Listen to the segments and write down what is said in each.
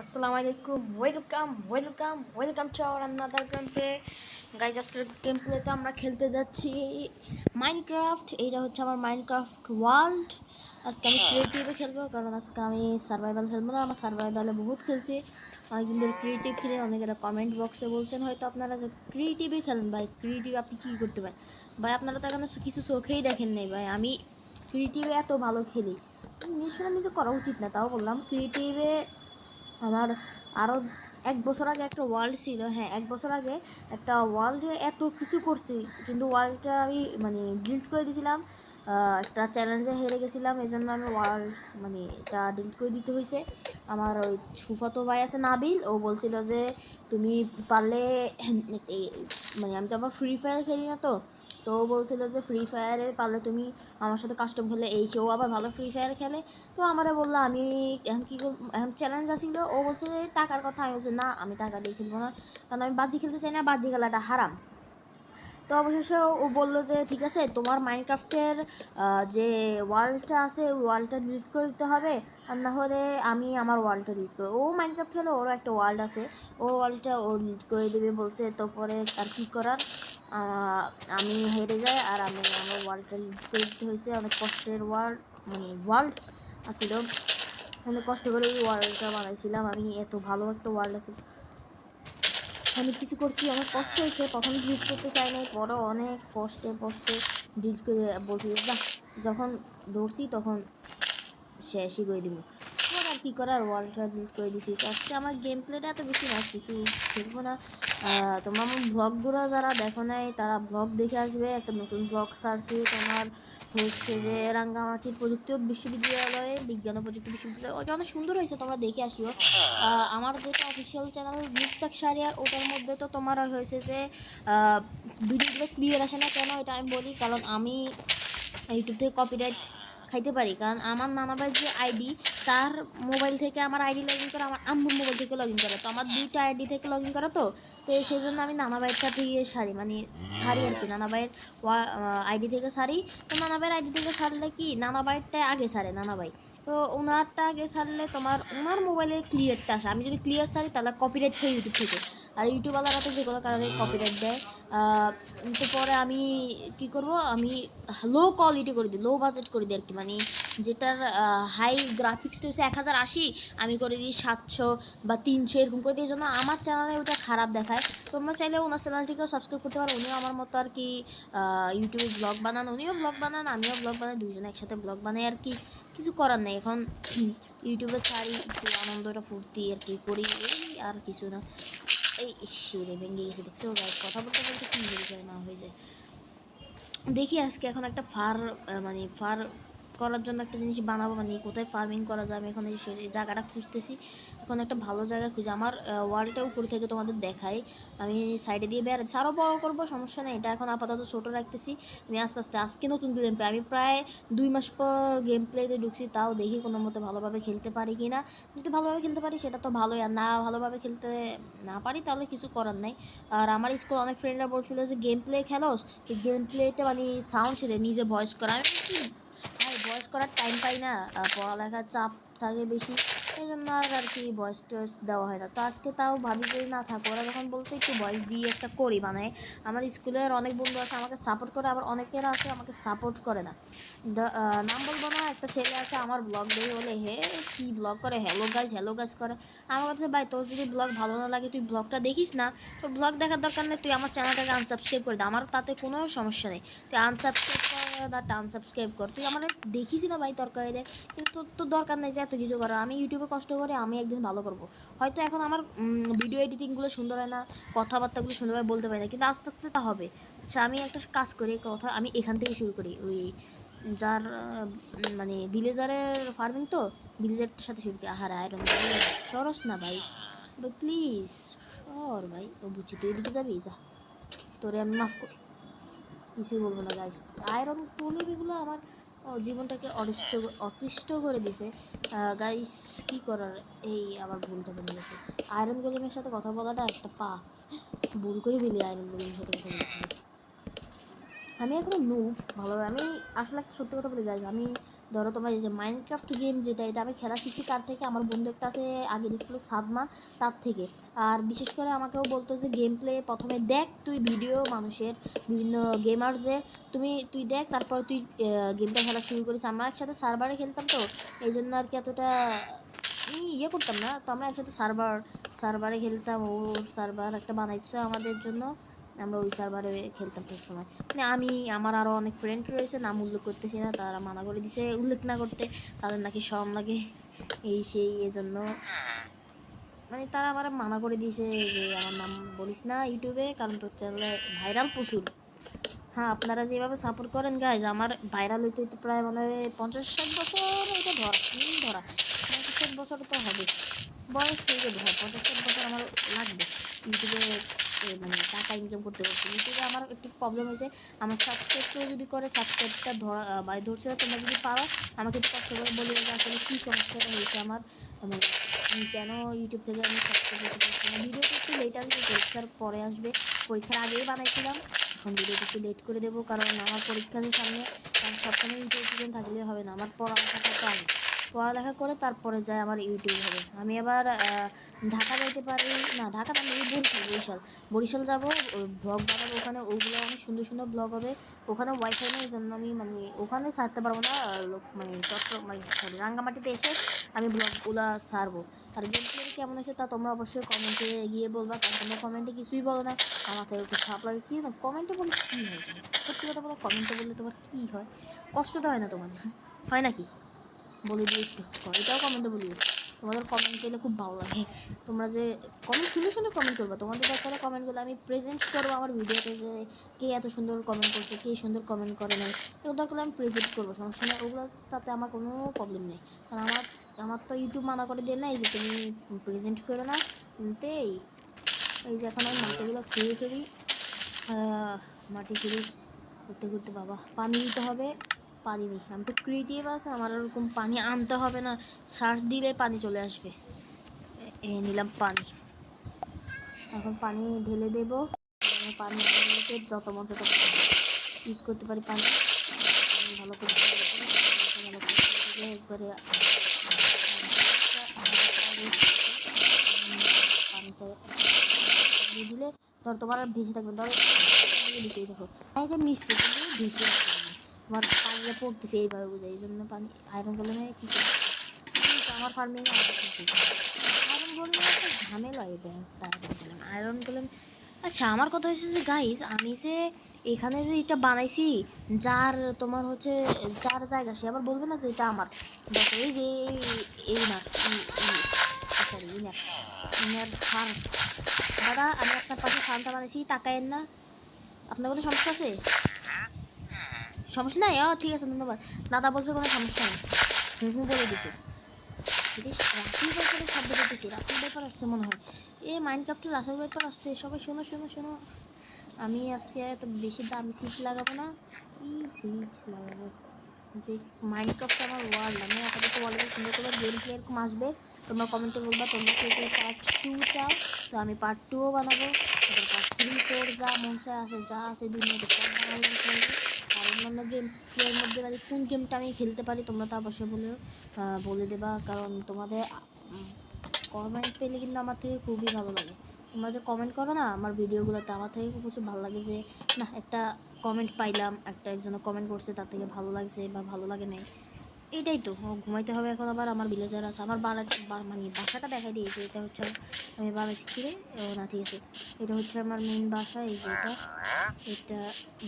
আসসালামু আলাইকুম welcome welcome welcome to our another game play guys আজকের গেম প্লেতে আমরা খেলতে যাচ্ছি মাইনক্রাফট এইটা হচ্ছে আমার মাইনক্রাফট ওয়ার্ল্ড আজকে আমি ক্রিয়েটিভে খেলব কারণ আজকে আমি সার্ভাইভাল খেলব না আমার সার্ভাইভালে বহুত খেলছি। অনেকদিন ধরে ক্রিয়েটিভ খেলে অনেকেরা কমেন্ট বক্সে বলছেন হয়তো আপনারা যে ক্রিয়েটিভে খেলেন ভাই ক্রিয়েটিভ আপনি কী করতে পারেন? ভাই আপনারা তো এখানে কিছু চোখেই দেখেন নাই ভাই আমি ক্রিয়েটিভে এত ভালো খেলি। নিশ্চয় নিজে করা উচিত না তাও বললাম ক্রিয়েটিভে আমার আরও এক বছর আগে একটা ওয়ার্ল্ড ছিল হ্যাঁ এক বছর আগে একটা ওয়ার্ল্ডে এত কিছু করছি, কিন্তু ওয়ার্ল্ডটা আমি মানে ডিলিট করে দিয়েছিলাম একটা চ্যালেঞ্জে হেরে গেছিলাম এই জন্য আমি ওয়ার্ল্ড মানে এটা ডিলিট করে দিতে হয়েছে আমার ওই ফুফাতো ভাই আছে নাবিল, ও বলছিল যে, তুমি পারলে মানে আমি তো আবার ফ্রি ফায়ার খেলি না তো। তো ও বলছিল যে ফ্রি ফায়ারে পারলে তুমি আমার সাথে কাস্টম খেলে এই কেউ আবার ভালো ফ্রি ফায়ার খেলে। তো আমারে বলল, আমি এখন কী এখন চ্যালেঞ্জ আসছিল ও বলছে যে টাকার কথা। আমি বলছি, না, আমি টাকা দিয়ে খেলব না। কারণ আমি বাজি খেলতে চাই না, বাজি খেলাটা হারাম। তো অবশেষে ও বলল যে, ঠিক আছে, তোমার মাইনক্রাফটের যে ওয়ার্ল্ডটা আছে, ওই ওয়ার্ল্ডটা ডিলিট করে দিতে হবে। আর না হলে আমি আমার ওয়ার্ল্ডটা ডিলিট করব। ও মাইনক্রাফট খেলে, ওরও একটা ওয়ার্ল্ড আছে। ওর ওয়ার্ল্ডটা ও ডিলিট করে দেবে বলছে, তো পরে আর কী করার? আমি হেরে যাই আর আমি আমার ওয়ার্ল্ডটা হয়েছে। অনেক কষ্টের ওয়ার্ল্ড মানে ওয়ার্ল্ড আসছিল অনেক কষ্ট করে ওই ওয়ার্ল্ডটা বানাইছিলাম। আমি এত ভালো একটা ওয়ার্ল্ড আছে অনেক কিছু করছি, অনেক কষ্ট হয়েছে। প্রথম ডিলিট করতে চাই নাই, পরে অনেক কষ্টে কষ্টে ডিলিট করে বলছি যখন দৌড়ছি তখন শেষই করে দিব। কী করার ওয়ার্ল্ডটা ডিলিট করে দিছি? তো আজকে আমার গেম প্লেটা এত বেশি না কিছু খেলব না। তোমার আমার ব্লগগুলো যারা দেখো নাই, তারা ব্লগ দেখে আসবে। একটা নতুন ব্লগ সারছি তোমার হচ্ছে যে রাঙ্গামাটির প্রযুক্তি বিশ্ববিদ্যালয়ে, বিজ্ঞান ও প্রযুক্তি বিশ্ববিদ্যালয়। ওটা অনেক সুন্দর হয়েছে, তোমরা দেখে আসিও। আমার যেটা অফিসিয়াল চ্যানেল মুস্তাক সারিয়ার ওটার মধ্যে তো তোমার হয়েছে যে ভিডিওগুলো ক্লিয়ার আসে না কেন, এটা আমি বলি। কারণ আমি ইউটিউব থেকে কপিরাইট খাইতে পারি। কারণ আমার নানা ভাইয়ের যে আইডি তার মোবাইল থেকে আমার আইডি লগ ইন করে, আমার আম্মুর মোবাইল থেকে লগ ইন করে। তো আমার দুইটা আইডি থেকে লগ ইন করা তো তো সেই জন্য আমি নানা ভাইয়েরটা দিয়ে সারি। মানে সারি আর কি নানা ভাইয়ের আইডি থেকে সারি। তো নানা ভাইয়ের আইডি থেকে সারলে কি নানা ভাইয়েরটা আগে সারে নানা ভাই তো ওনারটা আগে সারলে তোমার ওনার মোবাইলে ক্লিয়ারটা আসে। আমি যদি ক্লিয়ার সারি, তাহলে কপিরাইট খাই ইউটিউব থেকে। আর ইউটিউবওয়ালারা তো যে কোনো কারণে কপিরাইট দেয় তো পরে আমি কি করব? আমি লো কোয়ালিটি করে দিই লো বাজেট করে দিই আর কি। মানে যেটার হাই গ্রাফিক্সটা হচ্ছে এক হাজার আশি, আমি করে দিই সাতশো বা তিনশো, এরকম করে দিই। জন্য আমার চ্যানেলে ওটা খারাপ দেখায়। তোমরা চাইলে ওনার চ্যানেলটিকেও সাবস্ক্রাইব করতে পারো। উনিও আমার মতো আর কি ইউটিউবে ব্লগ বানান, উনিও ব্লগ বানান, আমিও ব্লগ বানাই দুজনে একসাথে ব্লগ বানাই আর কি। কিছু করার নেই। এখন ইউটিউবে সারি, একটু আনন্দটা ফুর্তি আর কি করি আর কিছু না। এই সেরে ভেঙে গেছে, দেখছ? গাইস কথা বলতে বলতে কি হয়ে যায়, না হয়ে যায়? দেখি আজকে এখন একটা ফার মানে ফার করার জন্য একটা জিনিস বানাবো মানে কোথায় ফার্মিং করা যাবে এখন এই জায়গাটা খুঁজতেছি। এখন একটা ভালো জায়গা খুঁজে আমার ওয়ালটা উপর থেকে তোমাদের দেখাই। আমি সাইডে দিয়ে বেড়াচ্ছি। আরও বড় করব, সমস্যা নেই। এটা এখন আপাতত ছোটো রাখতেছি। আমি আস্তে আস্তে, আজকে নতুন গেম প্লে আমি প্রায় দুই মাস পর গেম প্লেতে ঢুকছি, তাও দেখি কোনো মতো ভালোভাবে খেলতে পারি কি না যদি ভালোভাবে খেলতে পারি, সেটা তো ভালোই। আর না ভালোভাবে খেলতে না পারি, তাহলে কিছু করার নাই। আর আমার স্কুল অনেক ফ্রেন্ডরা বলছিল যে গেম প্লে খেলোস? গেম প্লেটা মানে সাউন্ড ছেড়ে নিজে ভয়েস করা। আমি ভাই ভয়েস করার টাইম পাই না পড়ালেখার চাপ থাকে বেশি এই জন্য আর আর কি ভয়েস টয়েস দেওয়া হয় না। তো আজকে তাও ভাবি যে না থাকো, ওরা যখন বলছে একটু ভয়েস দিয়ে একটা করি মানে আমার স্কুলের অনেক বন্ধু আছে, আমাকে সাপোর্ট করে, আবার অনেকেরা আছে আমাকে সাপোর্ট করে না। নাম বলব না, একটা ছেলে আছে আমার ব্লগ দেখে বলে, হে, কি ব্লগ করে? হ্যালো গাছ হ্যালো গাছ করে। আমার কাছে, ভাই, তোর যদি ব্লগ ভালো না লাগে, তুই ব্লগটা দেখিস না, তোর ব্লগ দেখার দরকার নেই, তুই আমার চ্যানেলটাকে আনসাবস্ক্রাইব করে দে, আমার তাতে কোনো সমস্যা নেই। তুই আনসাবস্ক্রাইব কর দা আনসাবস্ক্রাইব কর। তুই আমার দেখিস না ভাই তরকারি দেয় কিন্তু তোর তোর দরকার নেই যে এত কিছু করার। আমি ইউটিউবে কষ্ট করে আমি একদিন ভালো করব। হয়তো এখন আমার ভিডিও এডিটিংগুলো সুন্দর হয় না, কথাবার্তাগুলো সুন্দরভাবে বলতে পারি না, কিন্তু আস্তে আস্তে তা হবে। আচ্ছা আমি একটা কাজ করি কথা, আমি এখান থেকে শুরু করি। ওই যার মানে ভিলেজারের ফার্মিং তো ভিলেজারটার সাথে শুরু করি। আহার আয়রন সরস না ভাই। প্লিজ সর ভাই। ও বুঝছি, তুই এদিকে যাবি? যা। তোরে আমি মাফ কর কিছুই বলব না গাইস আয়রন প্রলেপ এগুলো আমার জীবনটাকে অতিষ্ঠ অতিষ্ঠ করে দিছে। গাইস কি করার? এই আমার ভুলটা বেরিয়ে গেছে। আয়রন গোলিমের সাথে কথা বলাটা একটা পা। ভুল করে ফেলি আয়রন গোলিমের সাথে কথা বলতে আমি এখন নু ভালোভাবে আমি আসলে একটা সত্যি কথা বলি যাই আমি ধরো তোমার এই যে মাইনক্রাফট গেম যেটা, এটা আমি খেলা শিখছি কার থেকে? আমার বন্ধু একটা আছে, আগের স্কুলে সাদমা, তার থেকে। আর বিশেষ করে আমাকেও বলতো যে গেম প্লে প্রথমে দেখ তুই ভিডিও মানুষের, বিভিন্ন গেমার্সের তুমি, তুই দেখ, তারপর তুই গেমটা খেলা শুরু করিস। আমরা একসাথে সার্ভারে খেলতাম তো এই জন্য আর কি এতটা ইয়ে করতাম না। তো আমরা একসাথে সার্ভার সার্ভারে খেলতাম, ও সার্ভার একটা বানাইছে আমাদের জন্য। আমরা ওই সার্ভারে খেলতাম সব সময়। মানে আমি, আমার আরও অনেক ফ্রেন্ড রয়েছে, নাম উল্লেখ করতেছি না, তারা মানা করে দিছে উল্লেখ না করতে। তাদের নাকি শরম লাগে এই সেই, এজন্য। মানে তারা আমার মানা করে দিয়েছে যে, আমার নাম বলিস না ইউটিউবে, কারণ তোর চ্যানেলে ভাইরাল প্রচুর। হ্যাঁ আপনারা যেভাবে সাপোর্ট করেন গাইজ আমার ভাইরাল হইতে হইতে প্রায় মানে পঞ্চাশ ষাট বছর এটা ধরা ধরা। পঞ্চাশ ষাট বছর তো হবে বয়স হয়ে হ্যাঁ পঞ্চাশ ষাট বছর আমার লাগবে। ইউটিউবে মানে টাকা ইনকাম করতে পারছি ইউটিউবে আমার একটু প্রবলেম হয়েছে। আমার সাবস্ক্রাইব কেউ যদি করে সাবস্ক্রাইবটা ধরা বাই ধরছে না, তোমরা যদি পারো আমাকে একটু কষ্ট করে বলিও যে আসলে কী সমস্যাটা হয়েছে আমার। মানে কেন ইউটিউব থেকে আমি সাবস্ক্রাইব করতে পারছি না? ভিডিওটা একটু লেট আসবে পরীক্ষার পরে আসবে। পরীক্ষার আগেই বানাইছিলাম। এখন ভিডিওটা একটু লেট করে দেবো কারণ আমার পরীক্ষা সামনে সবসময় ইউটিউব থাকলে হবে না। আমার করতে হবে পড়ালেখা করে তারপরে যায় আমার ইউটিউব হবে আমি আবার ঢাকা যাইতে পারি, না, ঢাকা আমি বরিশাল বরিশাল। বরিশাল যাব ব্লগ বানাবো ওখানে, ওগুলো অনেক সুন্দর সুন্দর ব্লগ হবে। ওখানে ওয়াইফাই নেই জন্য আমি মানে ওখানে ছাড়তে পারব না মানে চট্ট মানে সরি রাঙ্গামাটিতে এসে আমি ব্লগগুলো সারবো আর গেম প্লে কেমন হয়েছে তা তোমরা অবশ্যই কমেন্টে গিয়ে বলবা, কারণ তোমরা কমেন্টে কিছুই বলো না। আমার থেকে একটু খারাপ লাগে, কি না কমেন্টে বলে কী হয়? সত্যি কথা বলো কমেন্টে বললে তোমার কী হয়? কষ্ট তো হয় না তোমাদের, হয় নাকি বলে দিই একটু এটাও কমেন্টে বলি তোমাদের কমেন্ট পেলে খুব ভালো লাগে। তোমরা যে কমেন্ট শুনে শুনে কমেন্ট করবে। তোমাদের দরকারে কমেন্টগুলো আমি প্রেজেন্ট করব আমার ভিডিওতে যে কে এত সুন্দর কমেন্ট করছে, কে সুন্দর কমেন্ট করে নাই। দরকার আমি প্রেজেন্ট করব, সমস্যা নেই। ওগুলো তাতে আমার কোনো প্রবলেম নেই। কারণ আমার আমার তো ইউটিউব মানা করে দিয়ে নাই যে তুমি প্রেজেন্ট করো না তাই এই যে এখন আমি মাটিগুলো খেয়ে ফেলি। মাটি ফেলি করতে করতে বাবা, পানি দিতে হবে। পানি নেই। আমি তো ক্রিয়েটিভ আছে, আমার ওরকম পানি আনতে হবে না। সার্চ দিলে পানি চলে আসবে। এই নিলাম পানি। এখন পানি ঢেলে দেব। পানি যত মন তত ইউজ করতে পারি পানি। ভালো করে পানিটা দিয়ে দিলে ধর তোমার আর ভেসে থাকবে ধর দেখো। মিশছে কিন্তু ভেসে তোমার পানিটা পড়তেছে এইভাবে বোঝায়, এই জন্য পানি আয়রন করলে না কি আমার ফার্মিং আয়রন করলে একটা ঝামেলা এটা আয়রন করলাম আচ্ছা আমার কথা হচ্ছে যে গাইস আমি যে এখানে যে এটা বানাইছি, যার তোমার হচ্ছে, যার জায়গা, সে আবার বলবে না যে এটা আমার। দেখো, এই যে এই- না সরি এই ইনার ফার্ম দাদা, আমি আপনার পাশে ফার্মটা বানাইছি তাকায়েন না। আপনার কোনো সমস্যা আছে? সমস্যা নাই ঠিক আছে, ধন্যবাদ। দাদা বলছে কোনো সমস্যা নেই। হুম বলে দিছে। রাসেল ভাইপারের শব্দ করতেছি রাসেল ভাইপার আসছে মনে হয়। এ মাইনক্রাফ্টে রাসেল ভাইপার আসছে, সবাই শোনো শোনো শোনো। আমি আজকে এত বেশি দামি সিট লাগাবো না। কি সিট লাগাবো? যে মাইনক্রাফ্ট আমার ওয়ার্ল্ড আমি আপাতত ওয়ার্ল্ডে সুন্দর করে গেম প্লে এরকম আসবে। তোমরা কমেন্টে বলবা, তোমরা কে কে পার্ট টু চাও? তো আমি পার্ট টুও বানাবো। পার্ট থ্রি ফোর যা মন চায় আসে, যা আছে দুনিয়াতে, সব বানাবো। অন্যান্য গেম প্লেয়ের মধ্যে মানে কোন গেমটা আমি খেলতে পারি তোমরা তা অবশ্যই বলে বলে দেবা। কারণ তোমাদের কমেন্ট পেলে কিন্তু আমার থেকে খুবই ভালো লাগে। তোমরা যে কমেন্ট করো না, আমার ভিডিওগুলোতে আমার থেকে খুব প্রচুর ভালো লাগে যে, না, একটা কমেন্ট পাইলাম, একটা একজনে কমেন্ট করছে, তার থেকে ভালো লাগছে বা ভালো লাগে নাই। এটাই তো ঘুমাইতে হবে এখন আবার আমার ভিলেজার আছে। আমার বাড়া মানে বাসাটা দেখাই দিয়েছে এটা হচ্ছে আমি রে ও না ঠিক আছে। এটা হচ্ছে আমার মেন বাসা এই যে এটা। এটা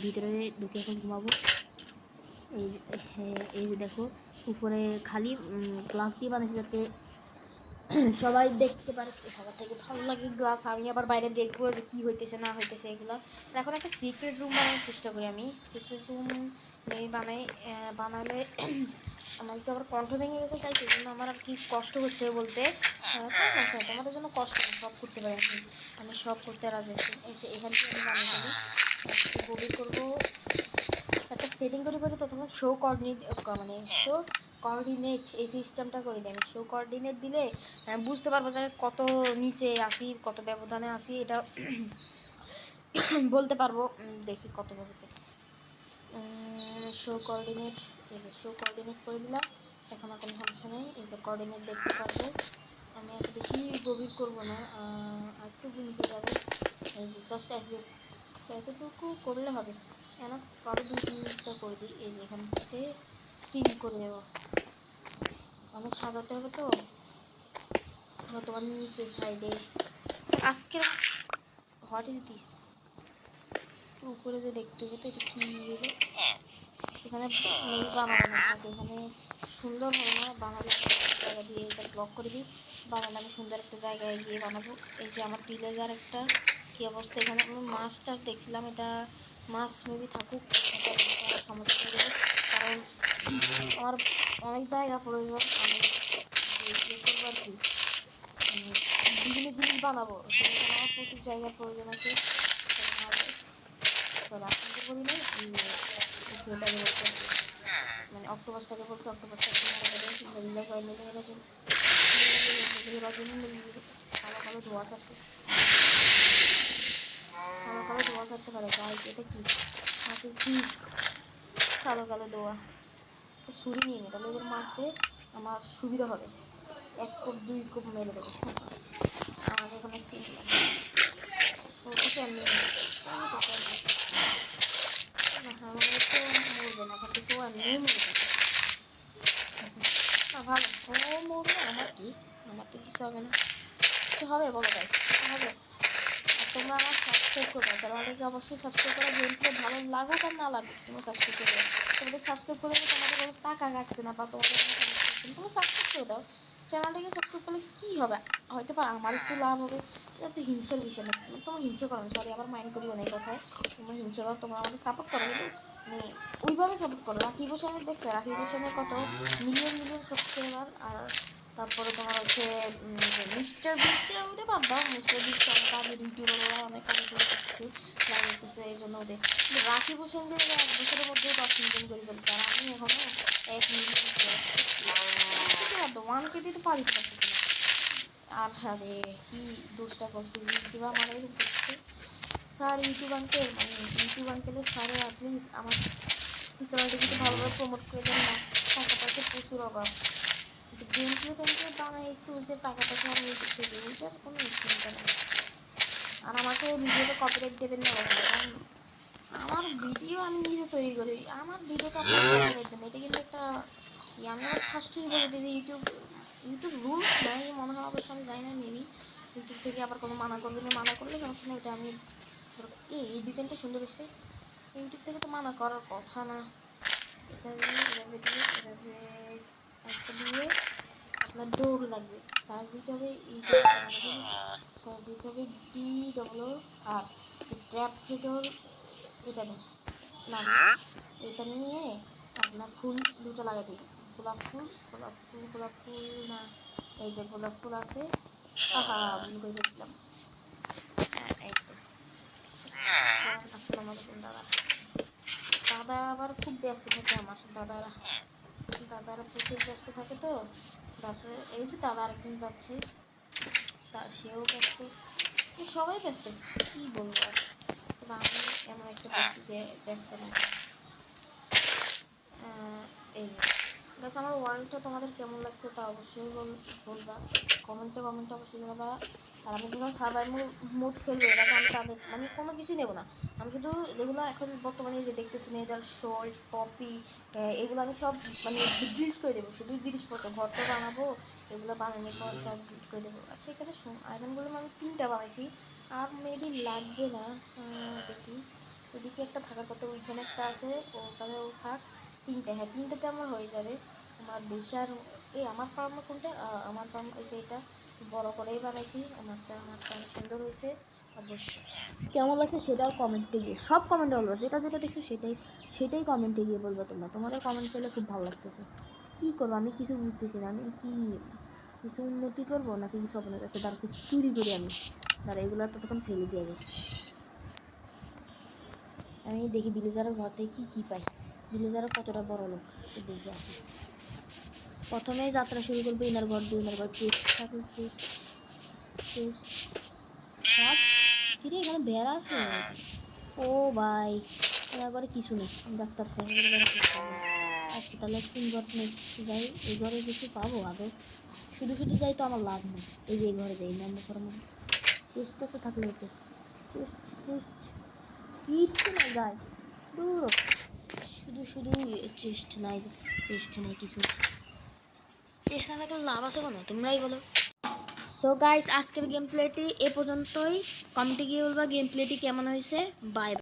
ভিতরে ঢুকে এখন ঘুমাবো। এই হ্যাঁ, এই যে দেখো উপরে খালি গ্লাস দিয়ে বানিয়েছে যাতে সবাই দেখতে পারে সবার থেকে ভালো লাগে গ্লাস আমি আবার বাইরে দেখব যে কী হইতেছে, না হইতেছে এগুলো। এখন একটা সিক্রেট রুম বানানোর চেষ্টা করি আমি। সিক্রেট রুম বানাই বানালে আমার একটু আবার কণ্ঠ ভেঙে গেছে, তাই সেই জন্য আমার আর কি কষ্ট হচ্ছে বলতে। সমস্যা তোমাদের জন্য কষ্ট সব করতে পারি আমি। আমি সব করতে রাজি আছি। এই যে এখান থেকে আমি বানিয়ে একটু গভীর করব। একটা সেটিং করি পরে তো তখন শো কোঅর্ডিনেট মানে শো কোঅর্ডিনেট এই সিস্টেমটা করে দিই আমি শো কোঅর্ডিনেট দিলে আমি বুঝতে পারব যে কত নিচে আসি কত ব্যবধানে আসি এটা বলতে পারব। দেখি কত ব্যবধান। শো কোঅর্ডিনেট এই যে শো কোঅর্ডিনেট করে দিলাম। এখন আর কোনো সমস্যা নেই। এই যে কোঅর্ডিনেট দেখতে পারবে আমি এত বেশি গভীর করব না। একটু নিচে যাবে। এই যে জাস্ট এক এতটুকু করলে হবে। কেন আরও দুই তিন মিনিটটা করে দিই। এই যে এখান থেকে তিন করে দেবো অনেক সাজাতে হবে তো। তোমার নিচে সাইডে আজকে হোয়াট ইজ দিস উপরে যে দেখতে হবে তো, এটা কী হলো এখানে মেল বানানো না এখানে সুন্দর হবে না? বানালে জায়গা দিয়ে এটা ব্লক করে দিই। বানালে আমি সুন্দর একটা জায়গায় গিয়ে বানাবো। এই যে আমার ভিলেজার একটা, কী অবস্থা? এখানে আমি মাছ টাছ দেখছিলাম। এটা মাছ মেবি থাকুক সমস্যা কারণ আমার অনেক জায়গা প্রয়োজন ইয়ে করব আর কি বিভিন্ন জিনিস বানাবো সেখানে আমার প্রচুর জায়গার প্রয়োজন আছে সরি আপনাকে বলি নাই ছেলেটাকে বলছে মানে অক্টোপাসটাকে বলছে অক্টোপাসটাকে রিলাই করে মিলে কালো কালো ধোয়া ছাড়ছে কালো কালো ধোয়া ছাড়তে পারে গাইস এটা কি? হোয়াট কালো কালো ধোয়া। একটা ছুরি নিয়ে নি তাহলে এদের মারতে আমার সুবিধা হবে। এক কোপ, দুই কোপ মেরে দেবো। আমাকে এখানে চিনলাম ওকে কেমনি আমাকে তো মরবে না এখান থেকে এমনি মরে যাবে ভালো। ও মরবে আমার কি? আমার তো কিছু হবে না। কিছু হবে? বলো গাইস হবে? তোমরা আমার সাবস্ক্রাইব করবে। চ্যানেলটাকে অবশ্যই সাবস্ক্রাইব করা প্লে ভালো লাগুক আর না লাগুক, তোমরা সাবস্ক্রাইব করবে তোমাদের সাবস্ক্রাইব করলে তোমাদের কোনো টাকা কাটছে না বা তোমাদের তোমরা সাবস্ক্রাইব করে দাও। চ্যানেলটাকে সাবস্ক্রাইব করলে কী হবে? হয়তো বা আমার একটু লাভ হবে। এটা তো হিংসার বিষয় না। তোমরা হিংসা করো সরি আবার মাইন্ড করি অনেক কথায়। তোমরা হিংসা করো, তোমরা আমাদের সাপোর্ট করো। কিন্তু মানে ওইভাবে সাপোর্ট করো। রাখি বসানের দেখছে? রাখি বসানের কত? মিলিয়ন মিলিয়ন সাবস্ক্রাইবার আর তারপরে তোমার হচ্ছে মিস্টার বিস্টার ওটা বাদ দাও, মিস্টার বিস্টার অনেক আগে ইউটিউবাররা অনেক আগে করে করছে। ট্রাই এই জন্য ওদের রাখি বসানকে এক বছরের মধ্যে দশ মিলিয়ন করে ফেলছে, আর আমি এখনও এক মিলিয়ন ওয়ান কে দিতে পারি পারতেছি আর আরে, কি দোষটা করছে, ইউটিউব আমার এরকম করছে স্যার, ইউটিউব আঙ্কেল মানে ইউটিউব আঙ্কেলের স্যারে প্লিজ আমার চ্যানেলটা কিন্তু ভালোভাবে প্রমোট করে দেন না। টাকা পয়সা প্রচুর অভাব। গেম প্লে বানাই, একটু যে টাকা পয়সা আমি দিই ওইটার কোনো চিন্তা নেই আর আমাকে ভিডিওতে কপিরাইট দেবেন না কারণ আমার ভিডিও আমি নিজে তৈরি করি। আমার ভিডিওটা আপনার কপিরাইট এটা কিন্তু একটা আমি আবার ফার্স্টই বলে যে ইউটিউব ইউটিউব রুলস নাই, মনে হয় অবশ্য আমি জানি না মেবি ইউটিউব থেকে আবার কোনো মানা করবে না, মানা করলে সমস্যা নেই ওটা আমি এই এই ডিজাইনটা সুন্দর হয়েছে। ইউটিউব থেকে তো মানা করার কথা না। এটা দিয়ে এভাবে একটা দিয়ে আপনার দৌড় লাগবে সার্চ দিতে হবে সার্চ দিতে হবে ডি ডবল আর ট্র্যাপ ভিডিওর এটা নেই না এটা নিয়ে আপনার ফুল দুটো লাগাই দিই গোলাপ ফুল গোলাপ ফুল গোলাপ ফুল না এই যে গোলাপ ফুল আছে আহা ভুল করে হ্যাঁ, তো আসসালামু আলাইকুম দাদা দাদা আবার খুব ব্যস্ত থাকে আমার দাদারা দাদারা প্রচুর ব্যস্ত থাকে তো। তারপরে এই যে দাদা আরেকজন যাচ্ছে। তা সেও ব্যস্ত। সবাই ব্যস্ত, কি বলব আমি এমন একটা ব্যস্ত যে ব্যস্ত না। এই যে। গাছ আমার ওয়ার্ল্ডটা তোমাদের কেমন লাগছে তা অবশ্যই বল বলবা। কমেন্টে কমেন্টে অবশ্যই জানাবা। আর আমি যখন সার্ভাইভাল মোড খেলব, এর আগে আমি তাদের মানে কোনো কিছুই নেব না। আমি শুধু যেগুলো এখন বর্তমানে যে দেখতেছি, নেদার শর্ট কপি এগুলো আমি সব মানে ডিলিট করে দেবো। শুধু জিনিসপত্র ঘরটা বানাবো, এগুলো বানানোর পর সব ডিলিট করে দেবো। আচ্ছা এখানে আয়রনগুলো আমি তিনটা বানাইছি। আর মেবি লাগবে না দেখি। ওদিকে একটা থাকার কথা, ওইখানে একটা আছে ওখানেও থাক। তিনটে হ্যাঁ তিনটেতে আমার হয়ে যাবে। আমার বেশি আর এই আমার ফার্মা কোনটা? আমার ফার্ম হয়েছে এটা। বড় করেই বানাইছি। আমারটা আমারটা সুন্দর হয়েছে। অবশ্যই। কেমন লাগছে সেটাও কমেন্টে গিয়ে, সব কমেন্টে বলব। যেটা যেটা দেখছ সেটাই সেটাই কমেন্টে গিয়ে বলব তোমরা। তোমাদের কমেন্ট পেলে খুব ভালো লাগতেছে। কী করব? আমি কিছু বুঝতেছি না। আমি কি, কিছু উন্নতি করব নাকি কিছু? অবনতি আছে তার কিছু চুরি করি আমি। তারা এগুলো ততক্ষণ ফেলে দিয়ে আমি দেখি ভিলেজারের ঘর থেকে কী কী পাই। ভিলেজারও কতটা বড় লোক? দেখে আসি প্রথমে যাত্রা শুরু করব ইনার ঘর, দুই ইনার ঘর চেস্ট থাকলে চেস্ট চেস্ট কিরে, এখানে বেড়া ও ভাই, এনার ঘরে কিছু নেই। ডাক্তার আচ্ছা তাহলে কোন ঘর নেক্সট যাই, এই ঘরে কিছু পাবো আগে। শুধু শুধু যাই তো আমার লাভ নেই। এই যে এই ঘরে যাই নাম্বার করার মধ্যে চেষ্টা তো থাকলে হয়েছে চেস্ট চেস্ট কিচ্ছু না গায়ে। দূর শুধু শুধু চেস্ট নাই চেস্ট নাই কিছু। চেস্ট না থাকলে লাভ আছে কোনো? তোমরাই বলো। সো গাইস আজকের গেম প্লেটি এ পর্যন্তই। কমেন্টে গিয়ে বলবা গেম প্লেটি কেমন হয়েছে? বাই